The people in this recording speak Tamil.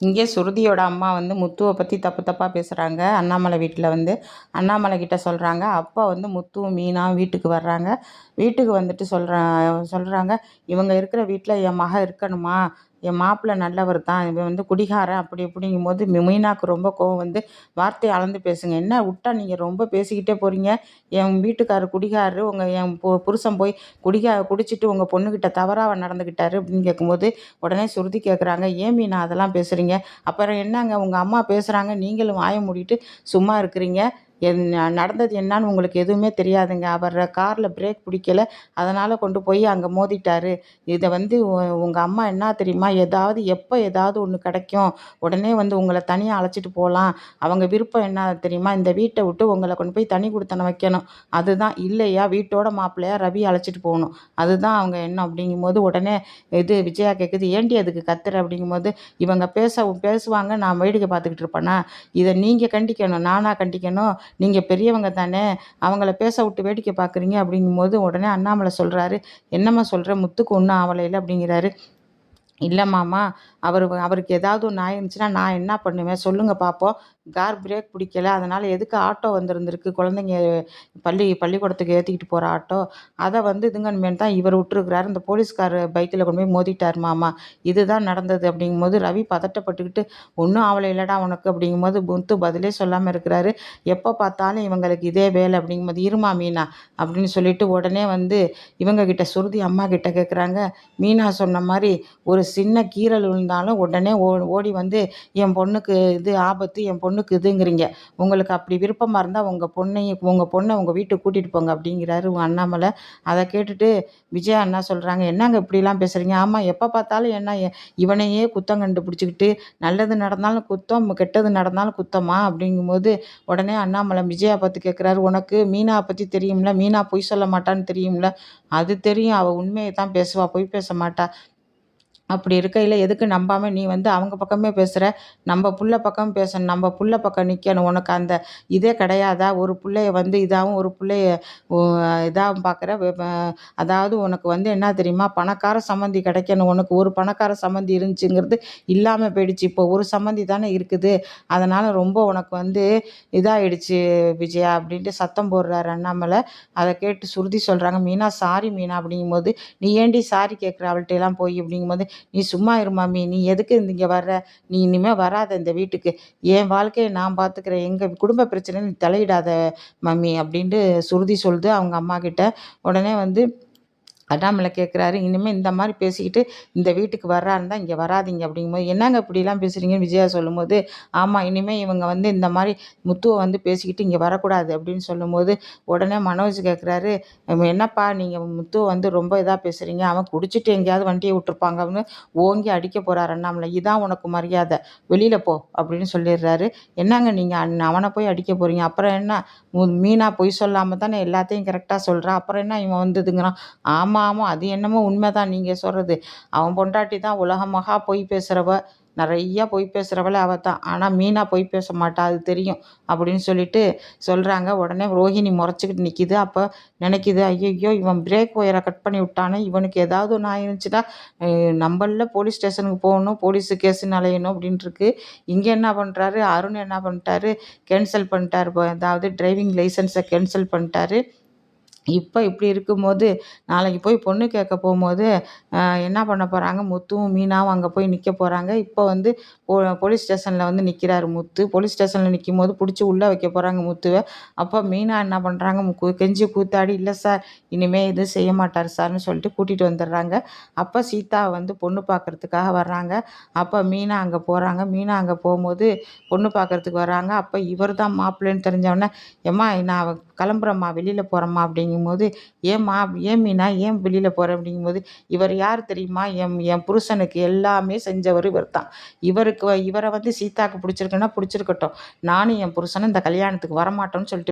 இங்கே சுருதியோட அம்மா வந்து முத்துவை பற்றி தப்பு தப்பாக பேசுகிறாங்க அண்ணாமலை வீட்டில் வந்து அண்ணாமலை கிட்ட சொல்கிறாங்க அப்பா வந்து முத்துவும் மீனாவும் வீட்டுக்கு வர்றாங்க. வீட்டுக்கு வந்துட்டு சொல்கிறா சொல்கிறாங்க இவங்க இருக்கிற வீட்டில் என் மக இருக்கணுமா? என் மாப்பிள்ளை நல்லவர் தான் இவன் வந்து குடிகாரன் அப்படி இப்படிங்கும்போது மீனாவுக்கு ரொம்ப கோவம் வந்து வார்த்தையை அளந்து பேசுங்க. என்ன விட்டா நீங்கள் ரொம்ப பேசிக்கிட்டே போகிறீங்க என் வீட்டுக்காரர் குடிகாரரு உங்கள் என் பு புருஷன் போய் குடிகா குடிச்சிட்டு உங்கள் பொண்ணுக்கிட்ட தவறாக நடந்துக்கிட்டாரு அப்படின்னு கேட்கும்போது உடனே சுருதி கேட்குறாங்க ஏன் மீனா அதெல்லாம் பேசுகிறீங்க அப்புறம் என்னங்க உங்கள் அம்மா பேசுகிறாங்க நீங்களும் வாயை மூடிட்டு சும்மா இருக்கிறீங்க? என் நடந்தது என்னான்னு உங்களுக்கு எதுவுமே தெரியாதுங்க. அவர் காரில் பிரேக் பிடிக்கல. அதனால் கொண்டு போய் அங்கே மோதிட்டார். இதை வந்து உங்கள் அம்மா என்ன தெரியுமா? ஏதாவது எப்போ ஏதாவது ஒன்று கிடைக்கும். உடனே வந்து உங்களை தனியாக அழைச்சிட்டு போகலாம் அவங்க விருப்பம் என்ன தெரியுமா? இந்த வீட்டை விட்டு உங்களை கொண்டு போய் தனி கொடுத்தன வைக்கணும். அதுதான் இல்லையா? வீட்டோட மாப்பிள்ளையா ரவி அழைச்சிட்டு போகணும். அதுதான் அவங்க என்ன அப்படிங்கும்போது உடனே இது விஜயா கேட்குது ஏண்டி அதுக்கு கத்துற? அப்படிங்கும்போது இவங்க பேச பேசுவாங்க. நான் வேடிக்கை பார்த்துக்கிட்டு இருப்பேனா? இதை நீங்கள் கண்டிக்கணும் நானாக கண்டிக்கணும். நீங்கள் பெரியவங்க தானே அவங்கள பேச விட்டு வேடிக்கை பார்க்குறீங்க அப்படிங்கும்போது உடனே அண்ணாமலை சொல்கிறாரு என்னம்மா சொல்கிற முத்துக்கு ஒன்றும் ஆவலையில் அப்படிங்கிறாரு. இல்லை மாமா அவர் அவருக்கு ஏதாவது ஒன்று ஆயிருந்துச்சுன்னா நான் என்ன பண்ணுவேன்? சொல்லுங்கள் பார்ப்போம் கார் பிரேக் பிடிக்கல. அதனால் எதுக்கு ஆட்டோ வந்திருந்திருக்கு? குழந்தைங்க பள்ளி பள்ளிக்கூடத்துக்கு ஏற்றிக்கிட்டு போகிற ஆட்டோ. அதை வந்து இதுங்கன்னு தான் இவர் விட்டுருக்கிறாரு. இந்த போலீஸ்கார் பைக்கில் கொண்டு போய் மோதிட்டார் மாமா. இதுதான் நடந்தது அப்படிங்கும்போது ரவி பதட்டப்பட்டுக்கிட்டு ஒன்றும் ஆவலை இல்லைடா உனக்கு அப்படிங்கும்போது முத்து பதிலே சொல்லாமல் இருக்கிறாரு. எப்போ பார்த்தாலும் இவங்களுக்கு இதே வேலை அப்படிங்கும்போது இருமா மீனா அப்படின்னு சொல்லிட்டு உடனே வந்து இவங்க கிட்ட சுருதி அம்மா கிட்ட கேட்குறாங்க மீனா சொன்ன மாதிரி ஒரு சின்ன கீறல் விழுந்தாலும் உடனே ஓ ஓடி வந்து என் பொண்ணுக்கு இது ஆபத்து என் பொண்ணுக்கு இதுங்கிறீங்க. உங்களுக்கு அப்படி விருப்பமாக இருந்தால் உங்கள் பொண்ணையும் உங்கள் பொண்ணை உங்கள் வீட்டுக்கு கூட்டிகிட்டு போங்க அப்படிங்கிறாரு அண்ணாமலை. அதை கேட்டுட்டு விஜயா அண்ணா சொல்கிறாங்க என்னங்க இப்படிலாம் பேசுகிறீங்க ஆமாம் எப்போ பார்த்தாலும் என்ன இவனையே குத்தம் கண்டுபிடிச்சிக்கிட்டு நல்லது நடந்தாலும் குத்தம் கெட்டது நடந்தாலும் குத்தமா? அப்படிங்கும்போது உடனே அண்ணாமலை விஜயா பார்த்து கேட்குறாரு உனக்கு மீனா பற்றி தெரியும்ல? மீனா பொய் சொல்ல மாட்டான்னு தெரியும்ல? அது தெரியும். அவள் உண்மையை தான் பேசுவாள் பொய் பேச மாட்டா. அப்படி இருக்கையில் எதுக்கு நம்பாமல் நீ வந்து அவங்க பக்கமே பேசுகிற நம்ம புள்ள பக்கம் பேசணும். நம்ம புள்ள பக்கம் நிற்கணும் உனக்கு அந்த இதே கிடையாதா? ஒரு பிள்ளைய வந்து இதாகவும் ஒரு பிள்ளைய இதாகவும் பார்க்குற அதாவது உனக்கு வந்து என்ன தெரியுமா? பணக்கார சம்மந்தி கிடைக்கணும். உனக்கு ஒரு பணக்கார சம்மந்தி இருந்துச்சுங்கிறது இல்லாமல் போயிடுச்சு. இப்போ ஒரு சம்மந்தி தானே இருக்குது. அதனால் ரொம்ப உனக்கு வந்து இதாகிடுச்சு விஜயா அப்படின்ட்டு சத்தம் போடுறாரு அண்ணாமலை. அதை கேட்டு சுருதி சொல்கிறாங்க மீனா சாரி மீனா அப்படிங்கும்போது நீ ஏண்டி சாரி கேட்குற அவள்கிட்ட எல்லாம் போய் அப்படிங்கும்போது நீ சும்மா இரு மாமி நீ எதுக்கு இங்கே வர்ற? நீ இனிமேல் வராத இந்த வீட்டுக்கு. என் வாழ்க்கையை நான் பார்த்துக்கிறேன். எங்கள் குடும்ப பிரச்சனை நீ தலையிடாத மம்மி அப்படின்ட்டு சுருதி சொல்லுது. அவங்க அம்மா கிட்ட உடனே வந்து அண்ணாமலை கேட்குறாரு இனிமேல் இந்த மாதிரி பேசிக்கிட்டு இந்த வீட்டுக்கு வர்றாருந்தா இங்கே வராதிங்க அப்படிங்கும்போது என்னங்க இப்படிலாம் பேசுகிறீங்கன்னு விஜயா சொல்லும்போது ஆமாம் இனிமேல் இவங்க வந்து இந்த மாதிரி முத்துவை வந்து பேசிக்கிட்டு இங்கே வரக்கூடாது அப்படின்னு சொல்லும்போது உடனே மனோஜ் கேட்குறாரு என்னப்பா நீங்கள் முத்துவை வந்து ரொம்ப இதாக பேசுகிறீங்க அவன் குடிச்சிட்டு எங்கேயாவது வண்டியை விட்டுருப்பாங்க அப்படின்னு ஓங்கி அடிக்க போகிறார் அண்ணாமலை. இதான் உனக்கு மரியாதை. வெளியில் போ அப்படின்னு சொல்லிடுறாரு. என்னங்க நீங்கள் அவனை போய் அடிக்க போகிறீங்க அப்புறம் என்ன? மீனா பொய் சொல்லாமல் தானே எல்லாத்தையும் கரெக்டாக சொல்கிறான் அப்புறம் என்ன இவன் வந்ததுங்கிறான்? ஆமாம் ஆமாம் ஆமாம் அது என்னமோ உண்மை தான் நீங்கள் சொல்கிறது அவன் பொண்டாட்டி தான் உலகமாக பொய் பேசுகிறவ நிறையா பொய் பேசுகிறவள அவள் தான். ஆனால் மீனா பொய் பேச மாட்டா அது தெரியும் அப்படின்னு சொல்லிட்டு சொல்கிறாங்க உடனே ரோஹிணி முறைச்சிக்கிட்டு நிற்கிது அப்போ நினைக்கிது ஐயோ இவன் பிரேக் ஒயரை கட் பண்ணி விட்டானே. இவனுக்கு ஏதாவது ஒன்று ஆயிருந்துச்சுன்னா நம்மளில் போலீஸ் ஸ்டேஷனுக்கு போகணும். போலீஸு கேஸுன்னு அலையணும் அப்படின்ட்டுருக்கு இங்கே என்ன பண்ணுறாரு அருண் என்ன பண்ணிட்டாரு? கேன்சல் பண்ணிட்டாரு. அதாவது டிரைவிங் லைசன்ஸை கேன்சல் பண்ணிட்டாரு. இப்போ இப்படி இருக்கும்போது நாளைக்கு போய் பொண்ணு கேட்க போகும்போது என்ன பண்ண போகிறாங்க முத்துவும் மீனாவும் அங்கே போய் நிற்க போகிறாங்க இப்போ வந்து போ போலீஸ் ஸ்டேஷனில் வந்து நிற்கிறாரு முத்து. போலீஸ் ஸ்டேஷனில் நிற்கும் போது பிடிச்சி உள்ளே வைக்க போகிறாங்க முத்துவை. அப்போ மீனா என்ன பண்ணுறாங்க கெஞ்சி கூத்தாடி இல்லை சார் இனிமேல் எதுவும் செய்ய மாட்டார் சார்னு சொல்லிட்டு கூட்டிகிட்டு வந்துடுறாங்க. அப்போ சீதா வந்து பொண்ணு பார்க்குறதுக்காக வர்றாங்க. அப்போ மீனா அங்கே போகிறாங்க மீனா அங்கே போகும்போது பொண்ணு பார்க்குறதுக்கு வர்றாங்க. அப்போ இவர் தான் மாப்பிள்ளைன்னு தெரிஞ்சவொடனே ஏம்மா நான் கிளம்புறேம்மா வெளியில் போகிறேம்மா அப்படிங்க அப்படிங்கும்போது ஏம்மா ஏன் மீனா ஏன் வெளியில் போகிற அப்படிங்கும்போது இவர் யார் தெரியுமா? என் என் புருஷனுக்கு எல்லாமே செஞ்சவர் இவர் தான். இவருக்கு இவரை வந்து சீதாவுக்கு பிடிச்சிருக்குன்னா பிடிச்சிருக்கட்டும். நானும் என் புருஷனும் இந்த கல்யாணத்துக்கு வரமாட்டோம்னு சொல்லிட்டு